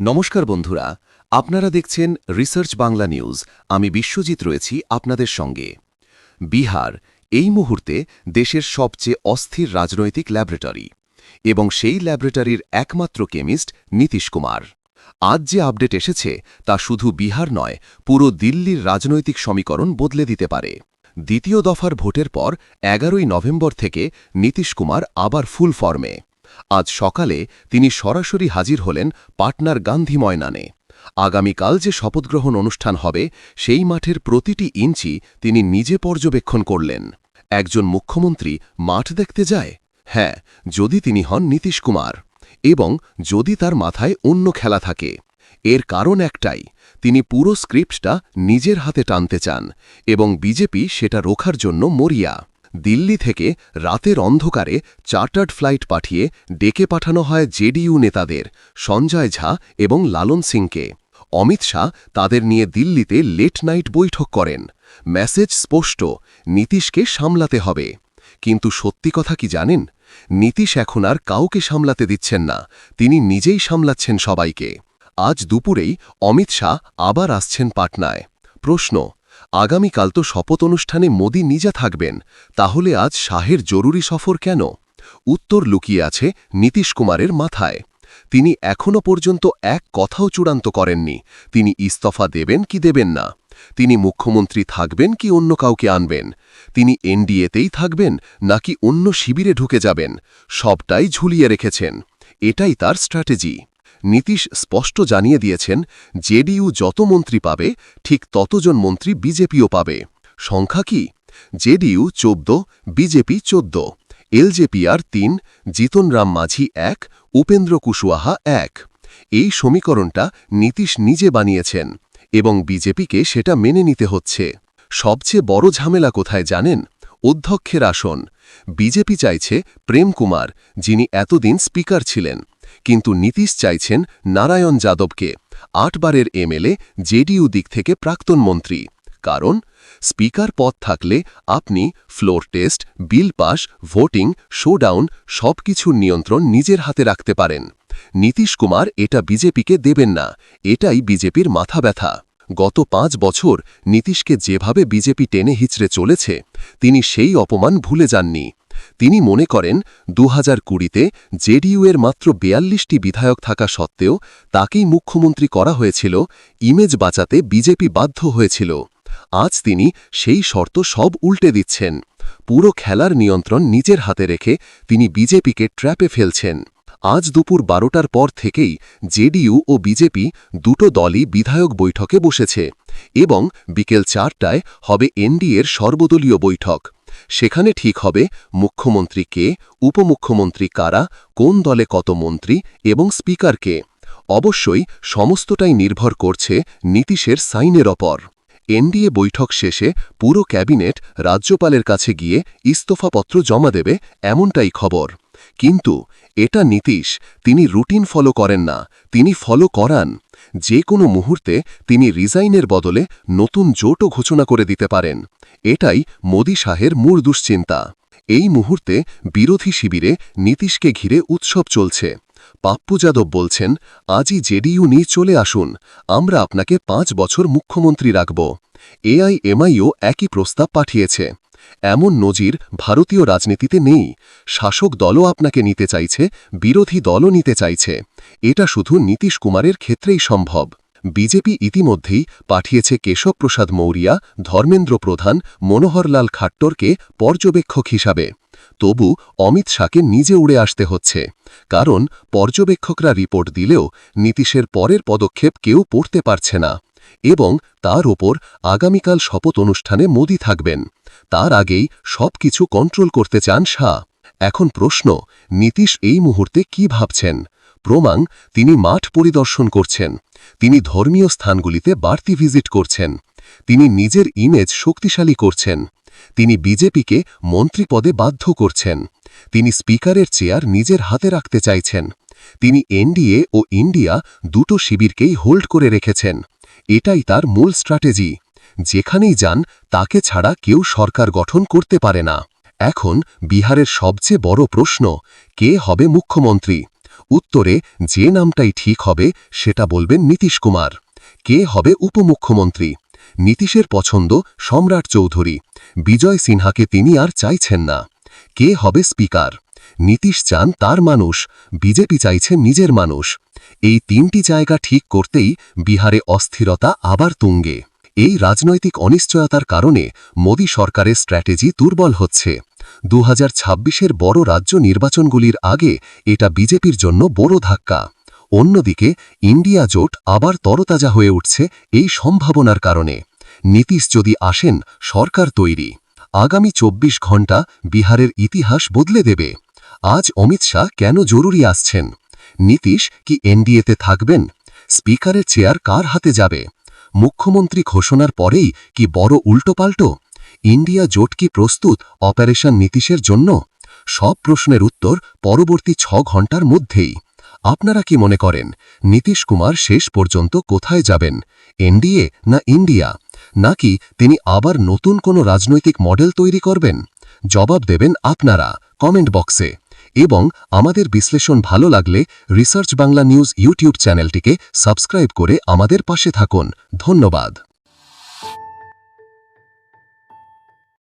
নমস্কার বন্ধুরা, আপনারা দেখছেন রিসার্চ বাংলা নিউজ আমি বিশ্বজিৎ রয়েছি আপনাদের সঙ্গে। বিহার, এই মুহূর্তে দেশের সবচেয়ে অস্থির রাজনৈতিক ল্যাবরেটরি এবং সেই ল্যাবরেটরির একমাত্র কেমিস্ট নীতিশ কুমার। আজ যে আপডেট এসেছে তা শুধু বিহার নয়, পুরো দিল্লির রাজনৈতিক সমীকরণ বদলে দিতে পারে। দ্বিতীয় দফার ভোটের পর এগারোই নভেম্বর থেকে নীতিশ কুমার আবার ফুল ফর্মে আজ সকালে তিনি সরাসরি হাজির হলেন পাটনার গান্ধী ময়নানে আগামীকাল যে শপথগ্রহণ অনুষ্ঠান হবে, সেই মাঠের প্রতিটি ইঞ্চি তিনি নিজে পর্যবেক্ষণ করলেন। একজন মুখ্যমন্ত্রী মাঠ দেখতে যায়? হ্যাঁ যদি তিনি হন নীতিশ কুমার। এবং যদি তার মাথায় অন্য খেলা থাকে। এর কারণ একটাই, তিনি পুরো স্ক্রিপ্টটা নিজের হাতে টানতে চান এবং বিজেপি সেটা রোখার জন্য মরিয়া। দিল্লি থেকে রাতের অন্ধকারে চার্টার্ড ফ্লাইট পাঠিয়ে ডেকে পাঠানো হয় জেডিইউ নেতাদের, সঞ্জয় ঝা এবং লালন সিংকে। অমিত শাহ তাদের নিয়ে দিল্লিতে লেট নাইট বৈঠক করেন। মেসেজ স্পষ্ট, নীতিশকে সামলাতে হবে। কিন্তু সত্যি কথা কি জানেন? নীতিশ এখন আর কাউকে সামলাতে দিচ্ছেন না, তিনি নিজেই সামলাচ্ছেন সবাইকে। আজ দুপুরেই অমিত শাহ আবার আসছেন পাটনায়। প্রশ্ন আগামীকাল তো শপথ অনুষ্ঠানে মোদি নিজে থাকবেন, তাহলে আজ শাহের জরুরি সফর কেন? উত্তর লুকিয়ে আছে নীতিশ কুমারের মাথায়। তিনি এখনও পর্যন্ত এক কথাও চূড়ান্ত করেননি, তিনি ইস্তফা দেবেন কি দেবেন না, তিনি মুখ্যমন্ত্রী থাকবেন কি অন্য কাউকে আনবেন, তিনি এনডিএতেই থাকবেন নাকি অন্য শিবিরে ঢুকে যাবেন, সবটাই ঝুলিয়ে রেখেছেন, এটাই তার স্ট্র্যাটেজি। নীতিশ স্পষ্ট জানিয়ে দিয়েছেন, জেডিইউ যত মন্ত্রী পাবে, ঠিক ততজন মন্ত্রী বিজেপিও পাবে। সংখ্যা কি? জেডিইউ চোদ্দ, বিজেপি চোদ্দ, এলজেপিআর তিন জিতনরাম মাঝি এক, উপেন্দ্র কুশওয়াহা এক। এই সমীকরণটা নীতিশ নিজে বানিয়েছেন এবং বিজেপিকে সেটা মেনে নিতে হচ্ছে। সবচেয়ে বড় ঝামেলা কোথায় জানেন? অধ্যক্ষের আসন। বিজেপি চাইছে প্রেম কুমার, যিনি এতদিন স্পিকার ছিলেন। কিন্তু নীতিশ চাইছেন নারায়ণ যাদবকে। আটবারের এমএলএ জেডিইউ দিক থেকে প্রাক্তন মন্ত্রী। কারণ, স্পিকার পদ থাকলে আপনি floor test, bill pass, voting, showdown সব কিছুর নিয়ন্ত্রণ নিজের হাতে রাখতে পারেন। নীতিশ কুমার এটা বিজেপিকে দেবেন না, এটাই বিজেপির মাথা ব্যথা। গত পাঁচ বছর নীতিশকে যেভাবে বিজেপি টেনে হিচড়ে চলেছে, তিনি সেই অপমান ভুলে যাননি। তিনি মনে করেন দু হাজার কুড়িতে জেডিইউ এর মাত্র বেয়াল্লিশটি বিধায়ক থাকা সত্ত্বেও তাকেই মুখ্যমন্ত্রী করা হয়েছিল, ইমেজ বাঁচাতে বিজেপি বাধ্য হয়েছিল। আজ তিনি সেই শর্ত সব উল্টে দিচ্ছেন। পুরো খেলার নিয়ন্ত্রণ নিজের হাতে রেখে তিনি বিজেপিকে ট্র্যাপে ফেলছেন। আজ দুপুর বারোটার পর থেকেই জেডিইউ ও বিজেপি দুটো দলই বিধায়ক বৈঠকে বসেছে এবং বিকেল চারটায় হবে এনডিএর সর্বদলীয় বৈঠক। সেখানে ঠিক হবে মুখ্যমন্ত্রী কে, উপমুখ্যমন্ত্রী কারা, কোন দলে কত মন্ত্রী এবং স্পিকার কে। অবশ্যই সমস্তটাই নির্ভর করছে নীতিশের সাইনের ওপর। এনডিএ বৈঠক শেষে পুরো ক্যাবিনেট রাজ্যপালের কাছে গিয়ে ইস্তফাপত্র জমা দেবে এমনটাই খবর। কিন্তু এটা নীতিশ, তিনি রুটিন ফলো করেন না, তিনি ফলো করান। যে কোনো মুহূর্তে তিনি রিজাইনের বদলে নতুন জোটও ঘোষণা করে দিতে পারেন। এটাই মোদী শাহের মূল দুশ্চিন্তা। এই মুহূর্তে বিরোধী শিবিরে নীতিশকে ঘিরে উৎসব চলছে। পাপ্পু যাদব বলছেন, আজই জেডিইউ নিয়ে চলে আসুন। আমরা আপনাকে পাঁচ বছর মুখ্যমন্ত্রী রাখব। এআইএমআইও একই প্রস্তাব পাঠিয়েছে। এমন নজির ভারতীয় রাজনীতিতে নেই। শাসক দলও আপনাকে নিতে চাইছে, বিরোধী দলও নিতে চাইছে। এটা শুধু নীতিশ কুমারের ক্ষেত্রেই সম্ভব। বিজেপি ইতিমধ্যেই পাঠিয়েছে কেশব প্রসাদ মৌরিয়া, ধর্মেন্দ্র প্রধান, মনোহরলাল খাট্টরকে পর্যবেক্ষক হিসাবে। তবু অমিত শাহকে নিজে উড়ে আসতে হচ্ছে। কারণ পর্যবেক্ষকরা রিপোর্ট দিলেও নীতিশের পরের পদক্ষেপ কেউ পড়তে পারছে না এবং তার ওপর আগামীকাল শপথ অনুষ্ঠানে মোদি থাকবেন। তার আগেই সব কিছু কন্ট্রোল করতে চান শাহ। এখন প্রশ্ন, নীতিশ এই মুহূর্তে কি ভাবছেন? প্রমাণ, তিনি মাঠ পরিদর্শন করছেন। তিনি ধর্মীয় স্থানগুলিতে বাড়তি ভিজিট করছেন। তিনি নিজের ইমেজ শক্তিশালী করছেন। তিনি বিজেপিকে মন্ত্রী পদে বাধ্য করছেন। তিনি স্পিকারের চেয়ার নিজের হাতে রাখতে চাইছেন। তিনি এনডিএ ও ইন্ডিয়া দুটো শিবিরকেই হোল্ড করে রেখেছেন। এটাই তার মূল স্ট্র্যাটেজি। যেখানেই যান, তাকে ছাড়া কেউ সরকার গঠন করতে পারে না। এখন বিহারের সবচেয়ে বড় প্রশ্ন, কে হবে মুখ্যমন্ত্রী? উত্তরে, যে নামটাই ঠিক হবে, সেটা বলবেন নীতিশ কুমার। কে হবে উপমুখ্যমন্ত্রী? নীতিশের পছন্দ সম্রাট চৌধুরী। বিজয় সিনহাকে তিনি আর চাইছেন না। কে হবে স্পিকার? নীতিশ চান তার মানুষ। বিজেপি চাইছে নিজের মানুষ। এই তিনটি জায়গা ঠিক করতেই বিহারে অস্থিরতা আবার তুঙ্গে। এই রাজনৈতিক অনিশ্চয়তার কারণে মোদী সরকারের স্ট্র্যাটেজি দুর্বল হচ্ছে। দু হাজার বড় রাজ্য নির্বাচনগুলির আগে এটা বিজেপির জন্য বড় ধাক্কা। অন্যদিকে, ইন্ডিয়া জোট আবার তরতাজা হয়ে উঠছে এই সম্ভাবনার কারণে। নীতিশ যদি আসেন, সরকার তৈরি। আগামী চব্বিশ ঘণ্টা বিহারের ইতিহাস বদলে দেবে। আজ অমিত শাহ কেন জরুরি আসছেন? নীতিশ কি এনডিএতে থাকবেন? স্পিকারের চেয়ার কার হাতে যাবে? মুখ্যমন্ত্রী ঘোষণার পরেই কি বড় উল্টোপাল্টো? ইন্ডিয়া জোট কি প্রস্তুত অপারেশন নীতিশের জন্য? সব প্রশ্নের উত্তর পরবর্তী ছ ঘণ্টার মধ্যেই। আপনারা কি মনে করেন, নীতিশ কুমার শেষ পর্যন্ত কোথায় যাবেন? এনডিএ না ইন্ডিয়া? নাকি তিনি আবার নতুন কোনো রাজনৈতিক মডেল তৈরি করবেন? জবাব দেবেন আপনারা, কমেন্ট বক্সে। এবং আমাদের বিশ্লেষণ ভালো লাগলে রিসার্চ বাংলা নিউজ ইউটিউব চ্যানেলটিকে সাবস্ক্রাইব করে আমাদের পাশে থাকুন। ধন্যবাদ।